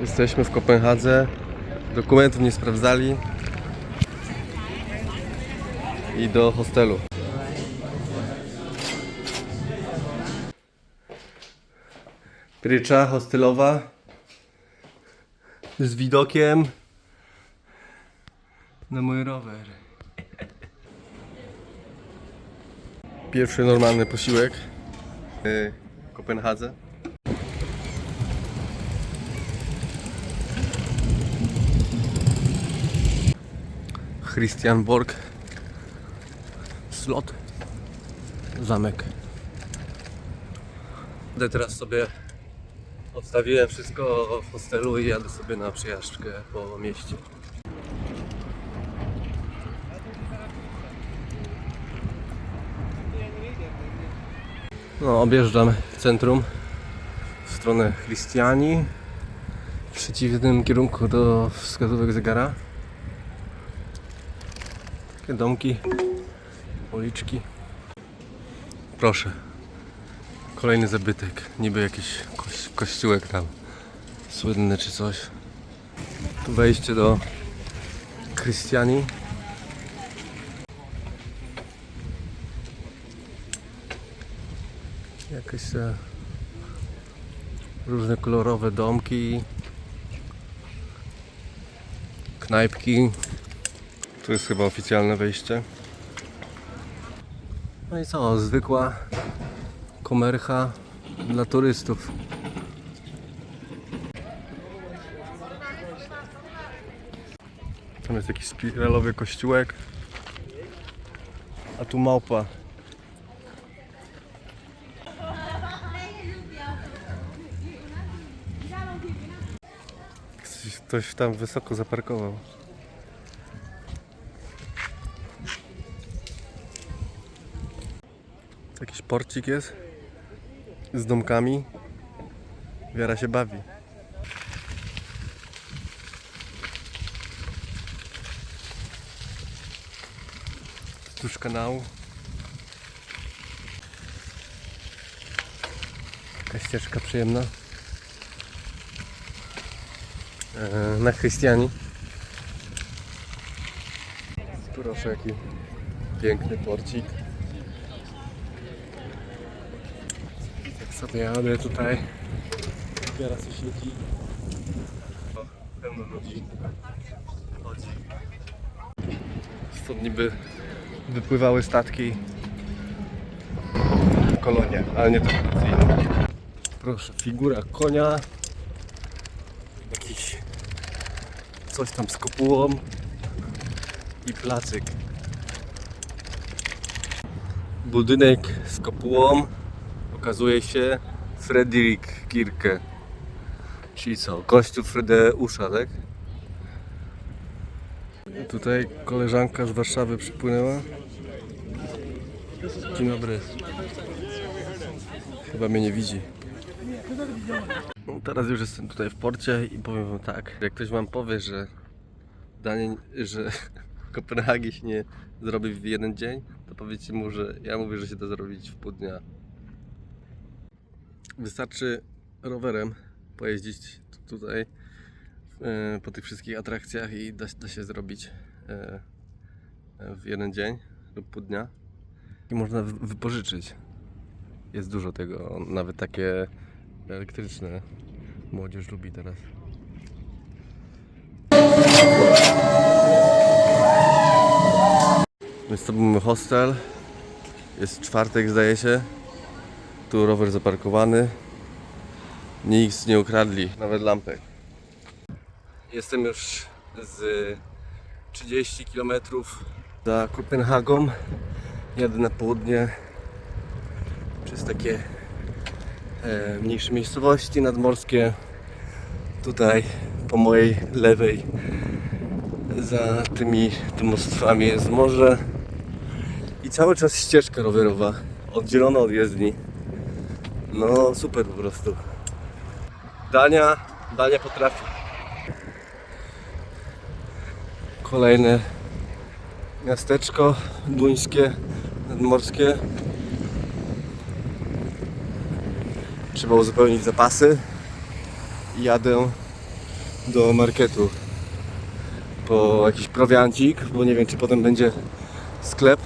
Jesteśmy w Kopenhadze. Dokumentów nie sprawdzali. I do hostelu. Prycza hostelowa z widokiem na mój rower. Pierwszy normalny posiłek w Kopenhadze. Christianborg Slot Zamek Idę teraz sobie Odstawiłem wszystko w hostelu i jadę sobie na przejażdżkę po mieście. No, objeżdżam centrum w stronę Christiani w przeciwnym kierunku do wskazówek zegara. Domki, uliczki. Proszę. Kolejny zabytek. Niby jakiś koś, kościółek tam słynny czy coś. Tu wejście do Krystiani. Jakieś e, różne kolorowe domki. Knajpki. Tu jest chyba oficjalne wejście. No i co, zwykła komercha dla turystów. Tam jest jakiś spiralowy kościółek. A tu małpa. Ktoś- Ktoś tam wysoko zaparkował. Porcik jest z domkami. Wiara się bawi. Wzdłuż kanału. Taka ścieżka przyjemna. E, na Chrystiani. Proszę, jaki piękny porcik. Sobie jadę tutaj. Biera sąsiedzi. O, pełno ludzi. Chodzi. Stąd niby wypływały statki. Kolonie, ale nie tradycyjne. Proszę, figura konia. Jakiś coś tam z kopułą i placyk. Budynek z kopułą okazuje się Fredrik Kirke. Czyli co? Kościół Fredeusza, tak? Tutaj koleżanka z Warszawy przypłynęła. Dzień dobry. Chyba mnie nie widzi. Teraz już jestem tutaj w porcie i powiem wam tak. Jak ktoś wam powie, że danie, że Kopenhagi się nie zrobi w jeden dzień, to powiedzcie mu, że ja mówię, że się da zrobić w pół dnia. Wystarczy rowerem pojeździć tu- tutaj e, po tych wszystkich atrakcjach i da, da się zrobić e, e, w jeden dzień lub pół dnia. I można wy- wypożyczyć. Jest dużo tego, nawet takie elektryczne. Młodzież lubi teraz. Więc to był hostel. Jest czwartek zdaje się. Tu rower zaparkowany. Nic nie ukradli, nawet lampek. Jestem już z 30 km za Kopenhagą. Jadę na południe przez takie e, mniejsze miejscowości nadmorskie. Tutaj po mojej lewej za tymi domostwami jest morze i cały czas ścieżka rowerowa oddzielona od jezdni. No super po prostu. Dania, Dania potrafi. Kolejne miasteczko duńskie, nadmorskie. Trzeba uzupełnić zapasy. Jadę do marketu po jakiś prowiancik, bo nie wiem czy potem będzie sklep.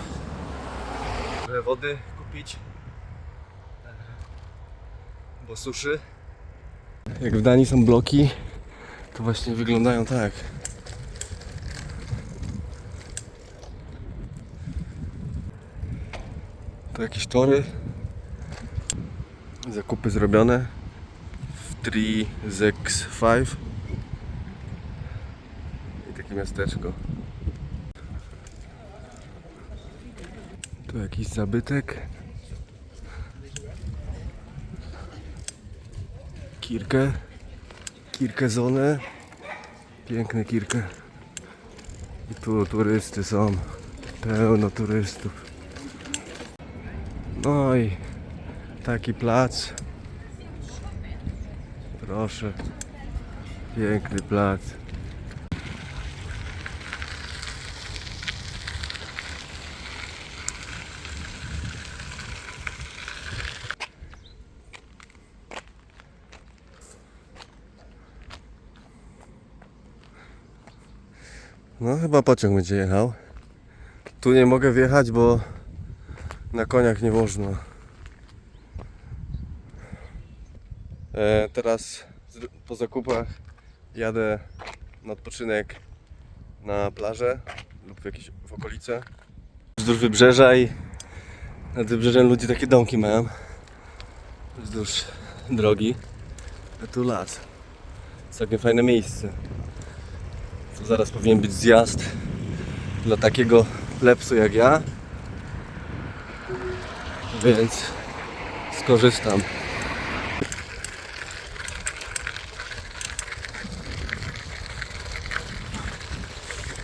Żeby wody kupić, suszy. Jak w Danii są bloki, to właśnie wyglądają tak. To jakieś tory. Zakupy zrobione w 3 Zex 5 i takie miasteczko. Tu jakiś zabytek. Kirkę. Zonę. Piękne kirkę. I tu turysty są. Pełno turystów. No i taki plac. Proszę. Piękny plac. No chyba pociąg będzie jechał. Tu nie mogę wjechać, bo na koniach nie można. E, teraz po zakupach jadę na odpoczynek na plażę lub w jakieś w okolice. Wzdłuż wybrzeża i nad wybrzeżem ludzie takie domki mają. Wzdłuż drogi. A tu las. Całkiem fajne miejsce. Zaraz powinien być zjazd dla takiego plepsu jak ja. Więc skorzystam.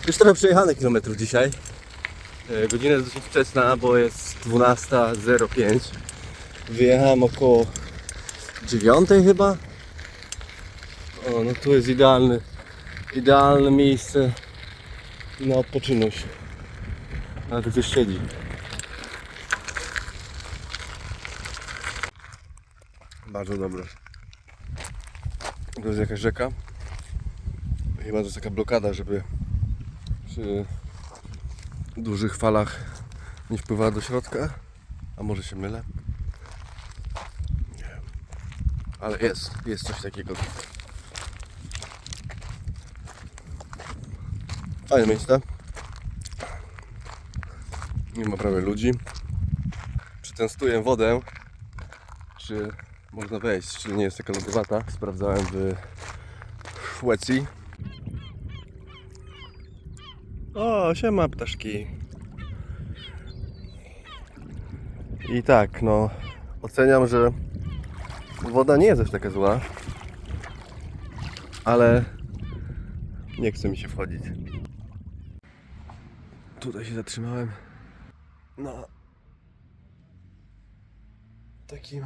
Już trochę przejechane kilometrów dzisiaj. E, Godzina jest dosyć wczesna, bo jest 12.05. Wyjechałem około 9 chyba. O, no tu jest idealny, idealne miejsce na odpoczynek. Ale tu ktoś siedzi. Bardzo dobre. To jest jakaś rzeka. Chyba to jest taka blokada, żeby przy dużych falach nie wpływała do środka. A może się mylę? Ale jest, jest coś takiego. Fajne miejsce. Nie ma prawie ludzi. Przetestuję wodę, czy można wejść, czy nie jest taka lodowata. Sprawdzałem w Szwecji. O, siema ptaszki. I tak, no, oceniam, że woda nie jest aż taka zła, ale nie chce mi się wchodzić. Tutaj się zatrzymałem na takim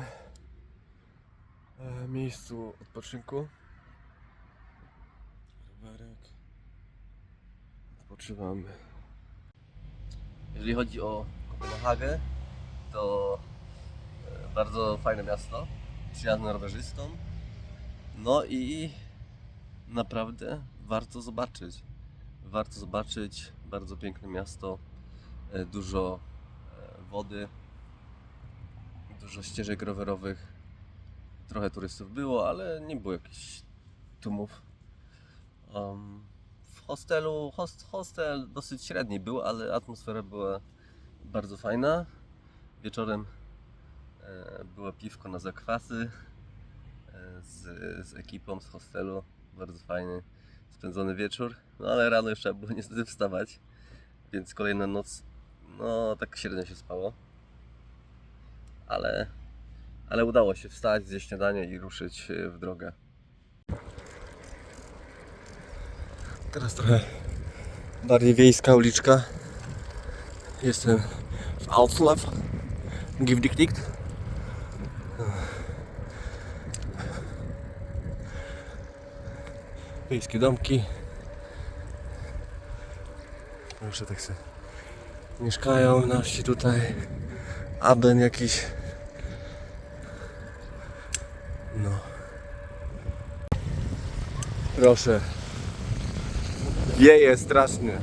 e, miejscu odpoczynku. Rowerek. Odpoczywamy. Jeżeli chodzi o Kopenhagę, to e, bardzo fajne miasto, przyjazne rowerzystom. No i naprawdę warto zobaczyć. Warto zobaczyć, bardzo piękne miasto, e, dużo e, wody, dużo ścieżek rowerowych. Trochę turystów było, ale nie było jakichś tłumów. Um, w hostelu, host, hostel dosyć średni był, ale atmosfera była bardzo fajna. Wieczorem e, było piwko na zakwasy e, z, z ekipą z hostelu. Bardzo fajny spędzony wieczór. No ale rano już trzeba było niestety wstawać, więc kolejna noc, no tak średnio się spało. Ale, ale udało się wstać, zjeść śniadanie i ruszyć e, w drogę. Teraz trochę bardziej wiejska uliczka. Jestem w Alslav. Givdikdikt. Wiejskie domki. Proszę tak sobie mieszkają nasi tutaj. Aben jakiś. No. Proszę. Wieje strasznie.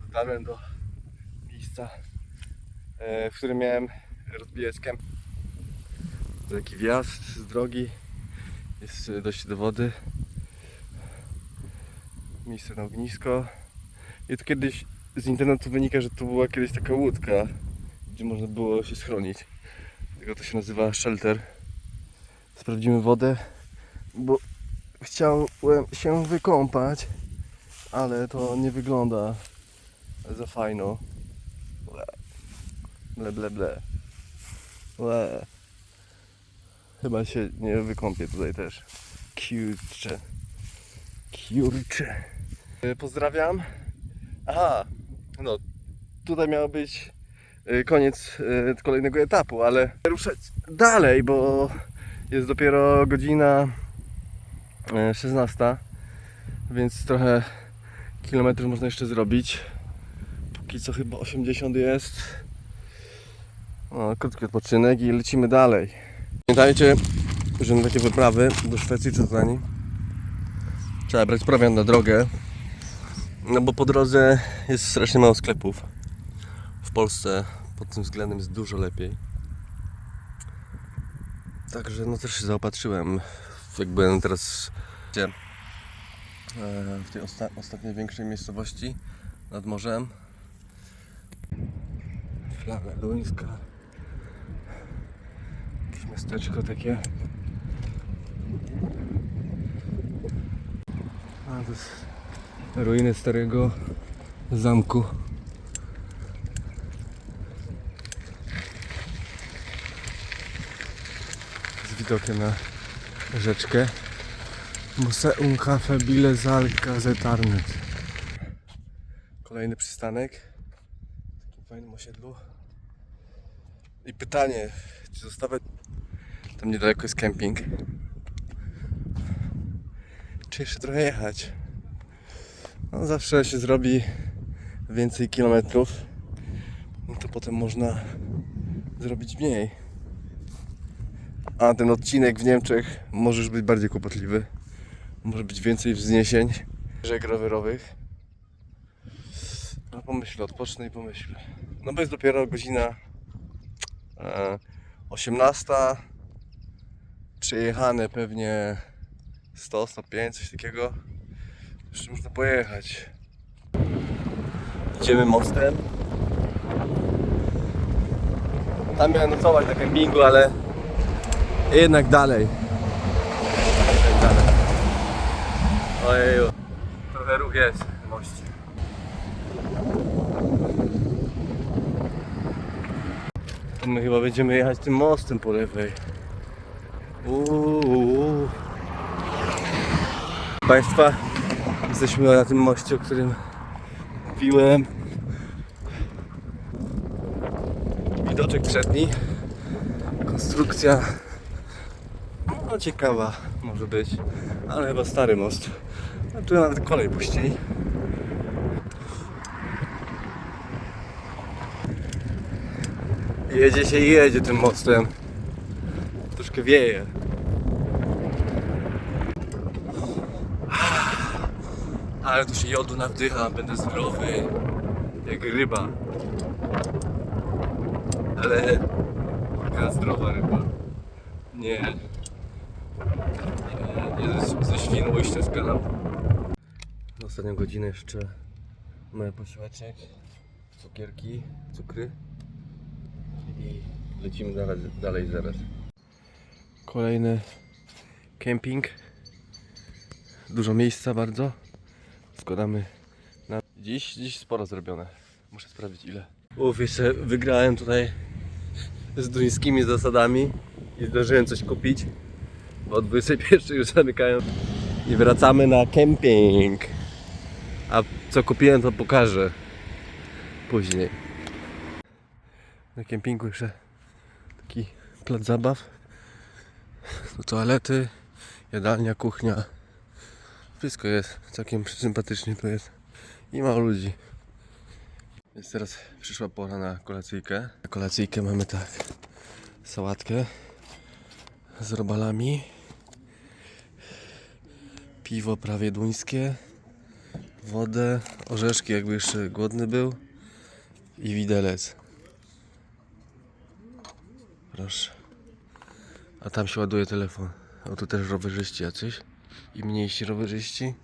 Dotarłem do miejsca, e, w którym miałem rozbijać kemp. To taki wjazd z drogi. Jest dość do wody. Miejsce na ognisko. I to kiedyś z internetu wynika, że to była kiedyś taka łódka, gdzie można było się schronić. Dlatego to się nazywa shelter. Sprawdzimy wodę, bo chciałem się wykąpać, ale to nie wygląda za fajno. Ble, ble, ble. ble. Chyba się nie wykąpię tutaj też. Kurczę. Kurczę. E, Pozdrawiam. Aha, no tutaj miał być e, koniec e, kolejnego etapu, ale ruszać dalej, bo jest dopiero godzina e, 16, więc trochę kilometrów można jeszcze zrobić. Póki co chyba 80 jest. Krótki odpoczynek i lecimy dalej. Pamiętajcie, że na takie wyprawy do Szwecji czy Danii trzeba brać prowiant na drogę. No bo po drodze jest strasznie mało sklepów. W Polsce pod tym względem jest dużo lepiej. Także no też się zaopatrzyłem. Jak byłem teraz e, w tej osta- ostatniej większej miejscowości nad morzem. Flaga duńska. Miasteczko takie. A to jest ruiny starego zamku. Z widokiem na rzeczkę. Museum Cafe Bile Zalka Zetarnet. Kolejny przystanek. W takim fajnym osiedlu. I pytanie, czy zostawiać... Tam niedaleko jest kemping. Czy jeszcze trochę jechać? No zawsze się zrobi więcej kilometrów, no to potem można zrobić mniej. A ten odcinek w Niemczech może już być bardziej kłopotliwy. Może być więcej wzniesień, rzek rowerowych. No pomyślę, odpocznę i pomyślę. No bo jest dopiero godzina e, 18. Przejechane pewnie 100, 105, coś takiego. Jeszcze można pojechać. Idziemy mostem. Tam miałem nocować na kempingu, ale jednak dalej. Jednak dalej. Ojeju, trochę ruch jest w moście. My chyba będziemy jechać tym mostem po lewej. Uuu. Państwa, jesteśmy na tym moście, o którym mówiłem. Widoczek przedni. Konstrukcja no ciekawa może być, ale chyba stary most. A tu nawet kolej puścili. Jedzie się i jedzie tym mostem. Troszkę wieje. Ale tu się jodu nawdycha, będę zdrowy. Jak ryba. Ale taka zdrowa ryba. Nie. Nie, nie ze, ze Świnoujścia z kanału. Na ostatnią godzinę jeszcze mamy posiłeczek, cukierki, cukry i lecimy dalej, dalej zaraz. Kolejny kemping. Dużo miejsca bardzo. Składamy na... Dziś, dziś sporo zrobione. Muszę sprawdzić ile. Uf, jeszcze wygrałem tutaj z duńskimi zasadami i zdążyłem coś kupić. Bo o 21 już zamykają. I wracamy na kemping. A co kupiłem to pokażę później. Na kempingu jeszcze taki plac zabaw. Tu toalety, jadalnia, kuchnia. Wszystko jest całkiem sympatycznie tu jest. I mało ludzi. Więc teraz przyszła pora na kolacyjkę. Na kolacyjkę mamy tak. Sałatkę z robalami. Piwo prawie duńskie. Wodę, orzeszki jakby jeszcze głodny był. I widelec. Proszę. A tam się ładuje telefon. O tu też rowerzyści jacyś. I mniejsi rowerzyści.